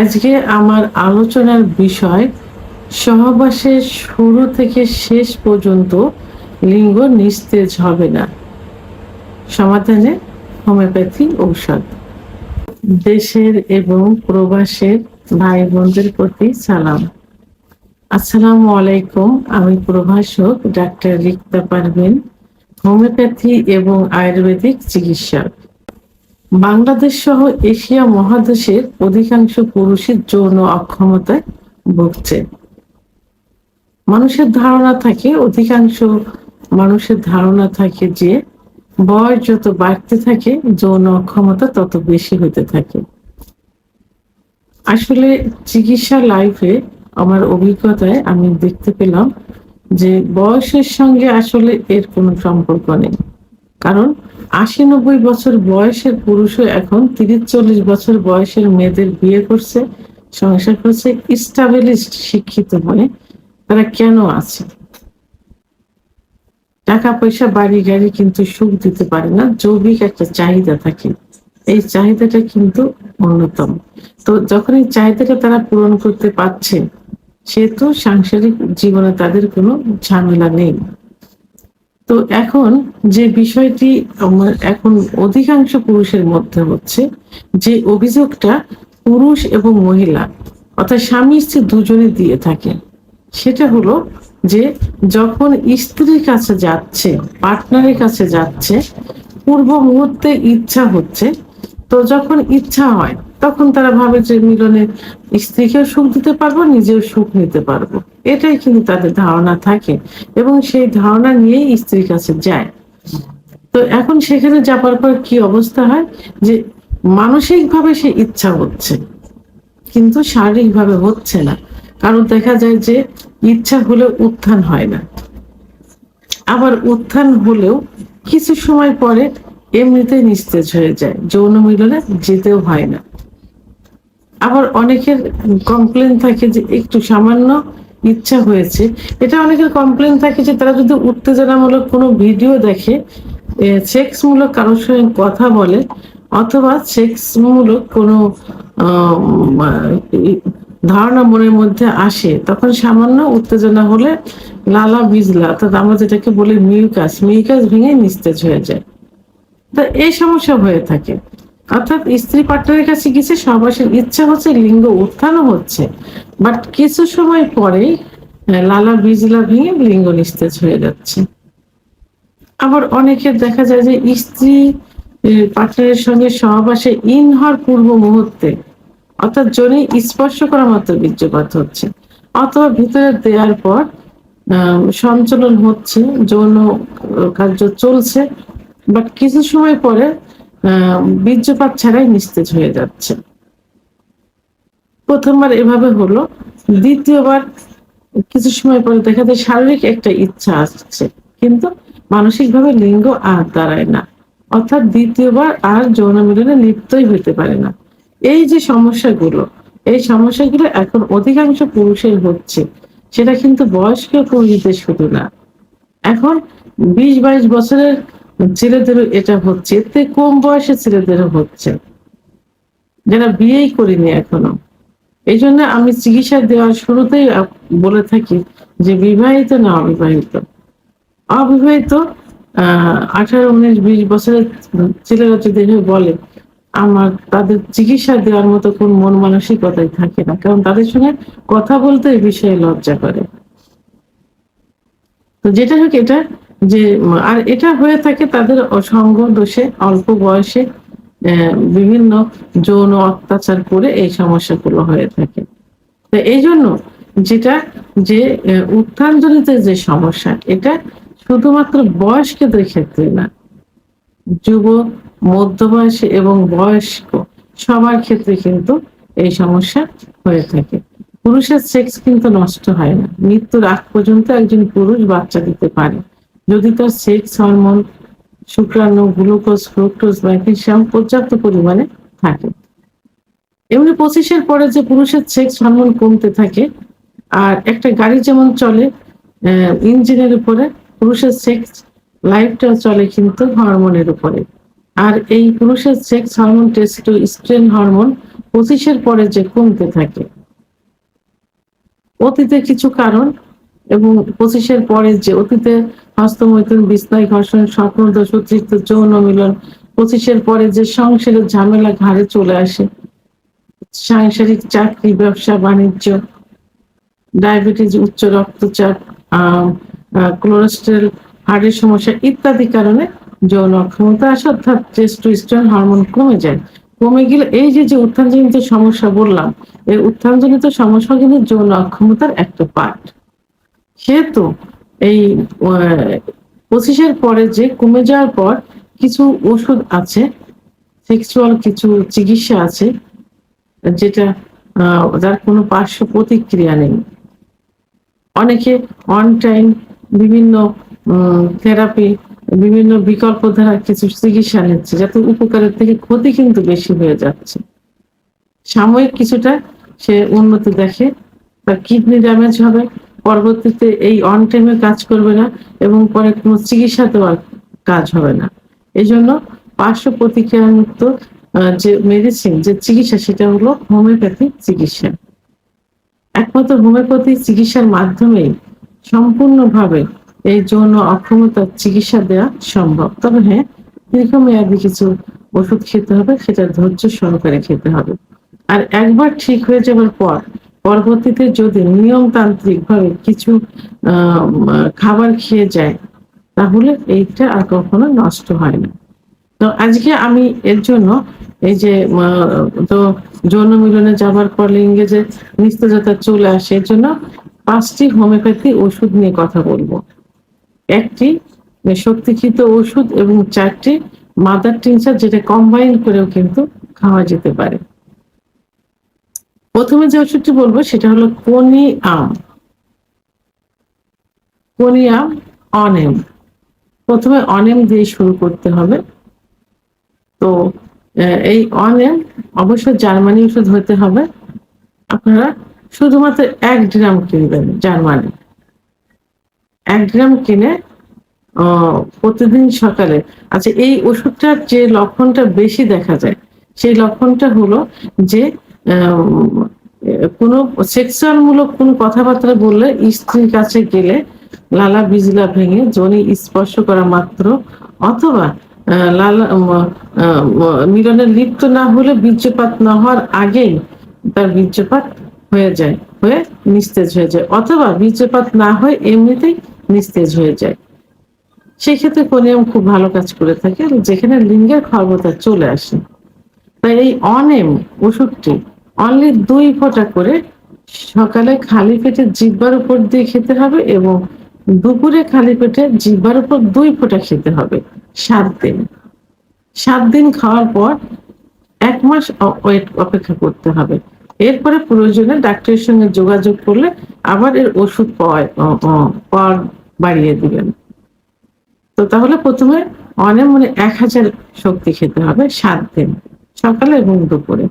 আজকে আমার আলোচনার বিষয় সহবাসের শুরু থেকে শেষ পর্যন্ত লিঙ্গ নিস্তেজ হবে না। সমাধানে হোমিওপ্যাথি ঔষধ। দেশের এবং প্রবাসের ভাই বোনদের প্রতি সালাম। আসসালামু আলাইকুম, আমি প্রভাষক ডাক্তার রিক্তা পারভিন, হোমিওপ্যাথি এবং আয়ুর্বেদিক চিকিৎসক। বাংলাদেশ সহ এশিয়া মহাদেশের অধিকাংশ পুরুষের যৌন অক্ষমতায় ভুগছে। মানুষের ধারণা থাকে, অধিকাংশ মানুষের ধারণা থাকে যে বয়স যত বাড়তে থাকে, যৌন অক্ষমতা তত বেশি হতে থাকে। আসলে চিকিৎসা লাইফে আমার অভিজ্ঞতায় আমি দেখতে পেলাম যে বয়সের সঙ্গে আসলে এর কোনো সম্পর্ক নেই। কারণ আশি নব্বই বছর বয়সের পুরুষও এখন তিরিশ চল্লিশ বছর বয়সের মেয়েদের বিয়ে করছে, সংসার করছে স্টাবলিশড শিক্ষিত হয়ে তারা কেন আছে? টাকা পয়সা, বাড়ি গাড়ি কিন্তু সুখ দিতে পারে না জৈবিক একটা চাহিদা থাকে। এই চাহিদাটা কিন্তু অন্যতম। তো যখন এই চাহিদাটা তারা পূরণ করতে পারছে, সেহেতু সাংসারিক জীবনে তাদের কোনো ঝামেলা নেই। তো এখন যে বিষয়টি আমার এখন অধিকাংশ পুরুষের মধ্যে হচ্ছে, যে অভিযোগটা পুরুষ এবং মহিলা, অর্থাৎ স্বামী স্ত্রী দুজনে দিয়ে থাকে সেটা হলো যে যখন স্ত্রীর কাছে যাচ্ছে, পার্টনারের কাছে যাচ্ছে, পূর্ব মুহূর্তে ইচ্ছা হচ্ছে, তো যখন ইচ্ছা হয়, তখন তারা ভাবে যে মিলনে স্ত্রীকেও সুখ দিতে পারব, নিজেও সুখ নিতে পারব। এটাই কিন্তু তাদের ধারণা থাকে এবং সেই ধারণা নিয়েই স্ত্রীর কাছে যায়। তো এখন সেখানে যাবার পর কি অবস্থা হয়? যে মানসিক ভাবে সে ইচ্ছা হচ্ছে কিন্তু শারীরিক ভাবে হচ্ছে না। কারণ দেখা যায় যে ইচ্ছা হলে উত্থান হয় না। আবার উত্থান হলেও কিছু সময় পরে এমনিতেই নিস্তেজ হয়ে যায়, যৌন মিলনে যেতেও হয় না। আবার অনেকের কমপ্লেন থাকে যে একটু সামান্য ইচ্ছা হয়েছে। এটা অনেকের কমপ্লেন থাকে যে তারা যদি উত্তেজনামূলক কোনো ভিডিও দেখে সেক্স মূলক কারোর সঙ্গে কথা বলে, অথবা সেক্স মূলক কোনো ধারণা মনের মধ্যে আসে, তখন সামান্য উত্তেজনা হলে লালা বিজলা, অর্থাৎ আমরা যেটাকে বলি মিউকাস মিউকাস ভেঙে নিস্তেজ হয়ে যায়। তো এই সমস্যা হয়ে থাকে। অর্থাৎ স্ত্রী পার্টনারের কাছে গেছে সবাসের ইচ্ছা হচ্ছে লিঙ্গ উত্থানও হচ্ছে। বাট কিছু সময় পরে লালা বিজলা ভেঙে লিঙ্গ নিস্তেজ হয়ে যাচ্ছে। আবার অনেকের দেখা যায় যে স্ত্রী পার্টনারের সঙ্গে সহবাসে ইন হওয়ার পূর্ব মুহূর্তে অর্থাৎ জনে স্পর্শ করা মাত্র বীর্যপাত হচ্ছে। অথবা ভিতরে দেওয়ার পর সঞ্চালন হচ্ছে, যৌন কার্য চলছে, বাট কিছু সময় পরে বীর্যপাত ছাড়াই নিস্তেজ হয়ে যাচ্ছে। প্রথমবার এভাবে হলো, দ্বিতীয়বার কিছু সময় পরে দেখা যায় শারীরিক একটা ইচ্ছা আসছে, কিন্তু মানসিকভাবে লিঙ্গ আর দাঁড়ায় না। অর্থাৎ দ্বিতীয়বার আর যৌন মিলনে লিপ্তই হইতে পারে না। এই যে সমস্যাগুলো, এই সমস্যাগুলো এখন অধিকাংশ পুরুষের হচ্ছে, সেটা কিন্তু বয়স্ক পুরুষদের শুধু না। এখন বিশ বাইশ বছরের ছেলেদেরও এটা হচ্ছে, এতে কম বয়সে ছেলেদেরও হচ্ছে। যারা বিয়েই করিনি এখনও। এই জন্য আমি চিকিৎসা দেওয়ার শুরুতেই বলে থাকি যে বিবাহিত না অবিবাহিত। অবিবাহিত আঠারো, উনিশ, বিশ বছরের ছেলেরা যদি বলে, আমার তাদের চিকিৎসা দেওয়ার মতো কোন মন মানসিকতাই থাকে না, কারণ তাদের সঙ্গে কথা বলতে এই বিষয়ে লজ্জা করে। তো যেটা হোক এটা যে, আর এটা হয়ে থাকে তাদের অসঙ্গ দোষে অল্প বয়সে বিভিন্ন যৌন অত্যাচার করে এই সমস্যাগুলো হয়ে থাকে। তো এই জন্য যেটা যে উত্থানজনিত যে সমস্যা, এটা শুধুমাত্র বয়স্কদের ক্ষেত্রে না, যুব, মধ্যবয়সী এবং বয়স্ক সবার ক্ষেত্রে কিন্তু এই সমস্যা হয়ে থাকে। পুরুষের সেক্স কিন্তু নষ্ট হয় না। মৃত্যুর আগ পর্যন্ত একজন পুরুষ বাচ্চা দিতে পারে। যদি তার সেক্স হরমোন শুক্রাণু, গ্লুকোজ, ফ্রুক্টোজ ম্যাগনেসিয়াম পর্যাপ্ত পরিমাণে থাকে। এমনি পঁচিশের পরে যে পুরুষের সেক্স হরমোন কমতে থাকে, আর একটা গাড়ি যেমন চলে ইঞ্জিনের উপরে, পুরুষের সেক্স লাইফটা চলে কিন্তু হরমোনের উপরে। আর এই পুরুষের sex hormone testosterone hormone পঁচিশের পরে যে কমতে থাকে। অতীতে কিছু কারণ, এবং পঁচিশের পরে যে অতীতে বিস্তায় ঘর্ষণ যৌন মিলন। পঁচিশের পরে যে সংসারের ঝামেলা ঘাড়ে চলে আসে, সাংসারিক চাকরি, ব্যবসা, বাণিজ্য, ডায়াবেটিস, উচ্চ রক্তচাপ কোলেস্টেরল হার্টের সমস্যা ইত্যাদি কারণে যৌন অক্ষমতা আসে অর্থাৎ টেস্টোস্টেরন হরমোন কমে যায়। কমে গেলে এই যে যে উত্থানজনিত সমস্যা বললাম, এই উত্থানজনিত সমস্যা কিন্তু যৌন অক্ষমতার একটা পার্ট সেহেতু এই পঁচিশের পরে যে কমে যাওয়ার পর কিছু ওষুধ আছে সেক্সুয়াল কিছু চিকিৎসা আছে, যেটা যার কোনো পার্শ্ব প্রতিক্রিয়া নেই। অনেকে অন টাইম বিভিন্ন থেরাপি বিভিন্ন বিকল্প ধারা কিছু চিকিৎসা নিচ্ছে, যাতে উপকারের থেকে ক্ষতি কিন্তু বেশি হয়ে যাচ্ছে। সাময়িক কিছুটা সে উন্নতি দেখে, তার কিডনি ড্যামেজ হবে পরবর্তীতে এই অন টাইমে কাজ করবে না এবং পরে কোনো চিকিৎসাতেও কাজ হবে না। এই জন্য পার্শ্ব প্রতিক্রিয়া মুক্ত যে মেডিসিন যে চিকিৎসা, সেটা হলো হোমিওপ্যাথি চিকিৎসা। একমাত্র হোমিওপ্যাথি চিকিৎসার মাধ্যমেই সম্পূর্ণভাবে এই যৌন অক্ষমতার চিকিৎসা দেওয়া সম্ভব। তবে হ্যাঁ দীর্ঘমেয়াদী কিছু ওষুধ খেতে হবে, সেটা ধৈর্য সহকারে খেতে হবে। আর একবার ঠিক হয়ে যাওয়ার পর পরবর্তীতে যদি নিয়মতান্ত্রিক ভাবে কিছু খাবার খেয়ে যায়, তাহলে এইটা আর কখনো নষ্ট হয় না। তো আজকে আমি এর জন্য এই যে তো যৌন মিলনে যাবার পর লিঙ্গে যে নিস্তেজতা চলে আসে, এর জন্য পাঁচটি হোমিওপ্যাথি ওষুধ নিয়ে কথা বলব। একটি শক্তিকৃত ওষুধ এবং চারটি মাদার টিনচার যেটা কম্বাইন করেও কিন্তু খাওয়া যেতে পারে। প্রথমে যে ওষুধটি বলব, সেটা হলো কনি আম। কনি আম, অনেম। প্রথমে অনেম দিয়ে শুরু করতে হবে। তো এই অনেম অবশ্যই জার্মানি ওষুধ হতে হবে। আপনারা শুধুমাত্র এক গ্রাম কিনবেন জার্মানি। এক গ্রাম কিনে প্রতিদিন সকালে। আচ্ছা এই ওষুধটার যে লক্ষণটা বেশি দেখা যায়, সেই লক্ষণটা হলো যে কোনো সেক্সুয়াল মূলক কোনো কথাবার্তা বললে স্ত্রীর কাছে গেলে লালা বিজলা ভেঙে জনি স্পর্শ করা মাত্র, অথবা লালা মিলনে লিপ্ত না হলে বীর্যপাত না হওয়ার আগেই তার বীর্যপাত হয়ে যায়, হয়ে নিস্তেজ হয়ে যায়, অথবা বীর্যপাত না হয়ে এমনিতেই নিস্তেজ হয়ে যায়। সেক্ষেত্রে কোনিয়াম খুব ভালো কাজ করে থাকে, যেখানে লিঙ্গের ক্ষমতা চলে আসে। তাই এই অনেম ওষুধটি অনলি দুই ফোঁটা করে সকালে খালি পেটে জিব্বার উপর দিয়ে খেতে হবে এবং দুপুরে খালি পেটে জিব্বার উপর দুই ফোঁটা খেতে হবে সাত দিন। সাত দিন খাওয়ার পর এক মাস ওয়েট অপেক্ষা করতে হবে। এরপরে প্রয়োজনে ডাক্তারের সঙ্গে যোগাযোগ করলে আবার এর ওষুধ পাওয়া বাড়িয়ে দিবেন। তো তাহলে প্রথমে অনেক মানে এক হাজার শক্তি খেতে হবে সাত দিন। সকালে এবং দুপুরে।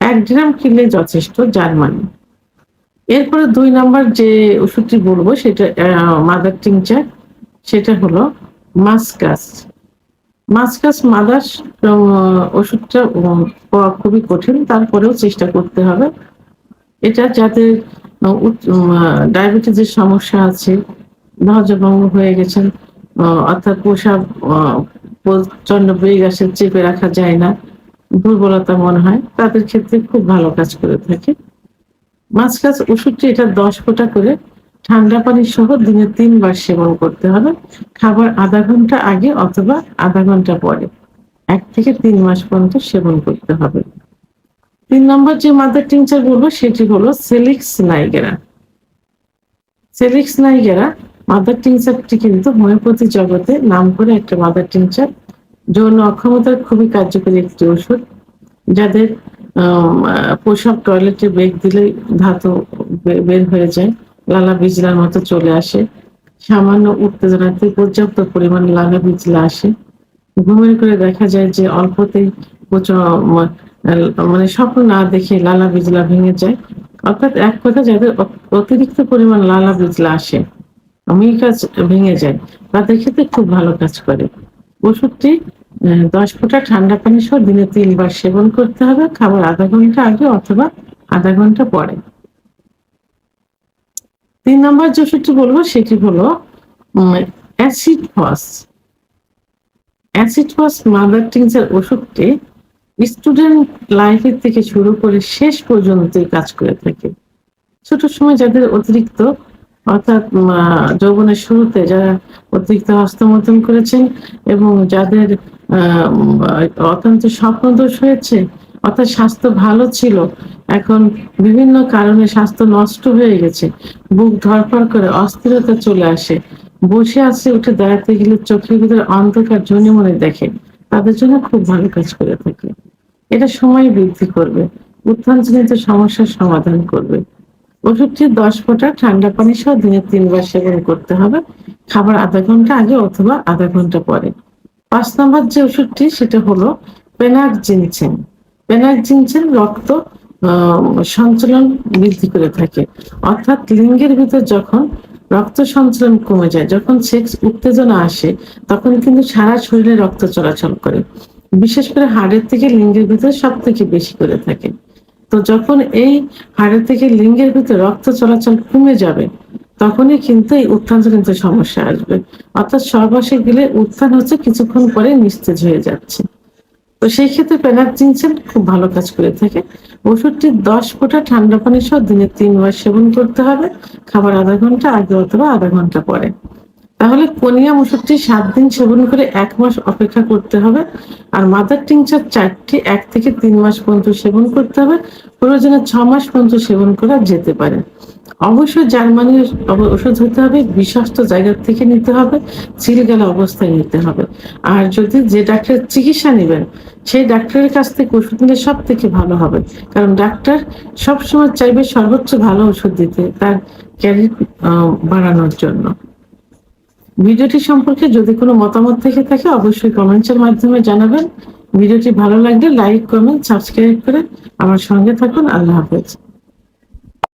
এক গ্রাম কিনলে যথেষ্ট জার্মানি। এরপরে দুই নাম্বার যে ওষুধটি বলব, সেটা মাদার টিংচার সেটা হলো মাস্কাস। মাস্কাস মাদার ওষুধটা পাওয়া খুবই কঠিন, তারপরেও চেষ্টা করতে হবে। এটা যাদের ডায়াবেটিসের সমস্যা আছে ধৈর্যভঙ্গ হয়ে গেছেন, অর্থাৎ পোশাক প্রচণ্ড বেগ আসে, চেপে রাখা যায় না। দুর্বলতা মনে হয়, তাদের ক্ষেত্রে খুব ভালো কাজ করে থাকে। মাছ গাছ ওষুধটি এটা দশ ফোঁটা করে ঠান্ডা পানি সহ দিনে তিনবার সেবন করতে হবে। খাবার আধা ঘণ্টা আগে অথবা আধা ঘণ্টা পরে। এক থেকে তিন মাস পর্যন্ত সেবন করতে হবে। তিন নম্বর যে মাদার টিংচার বলব, সেটি হলো সেলিক্স নাইগেরা। সেলিক্স নাইগেরা মাদার টিংচারটি কিন্তু হোমিওপ্যাথি জগতে নাম করে একটা মাদার টিংচার যৌন অক্ষমতার খুবই কার্যকরী একটি ওষুধ যাদের আহ, টয়লেটে বেগ দিলে ধাতু বের হয়ে যায় লালা বিজলার মতো চলে আসে। সামান্য উত্তেজনাতে পর্যাপ্ত পরিমাণ লালা বিজলা আসে। ঘুমের করে দেখা যায় যে অল্পতেই মানে স্বপ্ন না দেখে লালা বিজলা ভেঙে যায়। অর্থাৎ এক কথা যাদের অতিরিক্ত পরিমাণ লালা বিজলা আসে মিকাজ ভেঙে যায় তাদের ক্ষেত্রে খুব ভালো কাজ করে। ওষুধটি দশ ফোঁটা ঠান্ডা পানি সহ দিনে তিনবার সেবন করতে হবে, খাবার আধা ঘণ্টা আগে অথবা আধা ঘণ্টা পরে। তিন নম্বর যে ওষুধটি বলব, সেটি হলো acid phos. Acid phos mother tincture ওষুধটি স্টুডেন্ট লাইফের থেকে শুরু করে শেষ পর্যন্ত কাজ করে থাকে। ছোট সময় যাদের অতিরিক্ত, অর্থাৎ যৌবনের শুরুতে যারা অতিরিক্ত হস্তমৈথুন করেছেন এবং যাদের অত্যন্ত স্বপ্নদোষ হয়েছে, অর্থাৎ স্বাস্থ্য ভালো ছিল, এখন বিভিন্ন কারণে স্বাস্থ্য নষ্ট হয়ে গেছে, বুক ধরপড় করে অস্থিরতা চলে আসে, বসে আছে উঠে দাঁড়াতে গেলে চোখের ভিতরে অন্ধকার জন্য মনে দেখে, তাদের জন্য খুব ভালো কাজ করে থাকে। এটা সময় বৃদ্ধি করবে, উত্থানজনিত সমস্যার সমাধান করবে। ওষুধটি দশ ফোঁটা ঠান্ডা পানি সহ দিনে তিনবার সেবন করতে হবে, খাবার আধা ঘণ্টা আগে অথবা আধা ঘণ্টা পরে। পাঁচ নম্বর যে ওষুধটি, সেটা হলো পেনাক জিনছেন পেনাক জিনছেন রক্ত সঞ্চালন বৃদ্ধি করে থাকে। অর্থাৎ লিঙ্গের ভিতর যখন রক্ত সঞ্চালন কমে যায়, যখন সেক্স উত্তেজনা আসে, তখন কিন্তু সারা শরীরে রক্ত চলাচল করে। বিশেষ করে হাড়ের থেকে লিঙ্গের ভিতরে সব থেকে বেশি করে থাকে। তো যখন এই হাড়ের থেকে লিঙ্গের ভিতরে রক্ত চলাচল কমে যাবে তখনই কিন্তু এই উত্থানজনিত সমস্যা আসবে। অর্থাৎ সর্বশে গেলে উত্থান হচ্ছে কিছুক্ষণ পরে নিস্তেজ হয়ে যাচ্ছে। তো সেই ক্ষেত্রে পেনাকজিনসেন খুব ভালো কাজ করে থাকে। ওষুধটি দশ ফোঁটা ঠান্ডা পানি সহ দিনে তিনবার সেবন করতে হবে। খাবার আধা ঘণ্টা, আগে অথবা আধা ঘণ্টা পরে। তাহলে কোনিয়াম ওষুধটি সাত দিন সেবন করে এক মাস অপেক্ষা করতে হবে। আর মাদার টিংচার চারটি এক থেকে তিন মাস পর্যন্ত সেবন করতে হবে। প্রয়োজনে ছ মাস পর্যন্ত সেবন করা যেতে পারে। অবশ্যই জার্মানির ওষুধ হতে হবে বিশ্বস্ত জায়গা থেকে নিতে হবে চিলগেলা অবস্থায় নিতে হবে। আর যদি যে ডাক্তারের চিকিৎসা নেবেন, সেই ডাক্তারের কাছ থেকে ওষুধ নিলে সব থেকে ভালো হবে। কারণ ডাক্তার সবসময় চাইবে সর্বোচ্চ ভালো ওষুধ দিতে তার ক্যারিয়ার বাড়ানোর জন্য। ভিডিওটি সম্পর্কে যদি কোনো মতামত থেকে থাকে, অবশ্যই কমেন্টসের মাধ্যমে জানাবেন। ভিডিওটি ভালো লাগলে লাইক কমেন্ট সাবস্ক্রাইব করে আমার সঙ্গে থাকুন। আল্লাহ হাফেজ।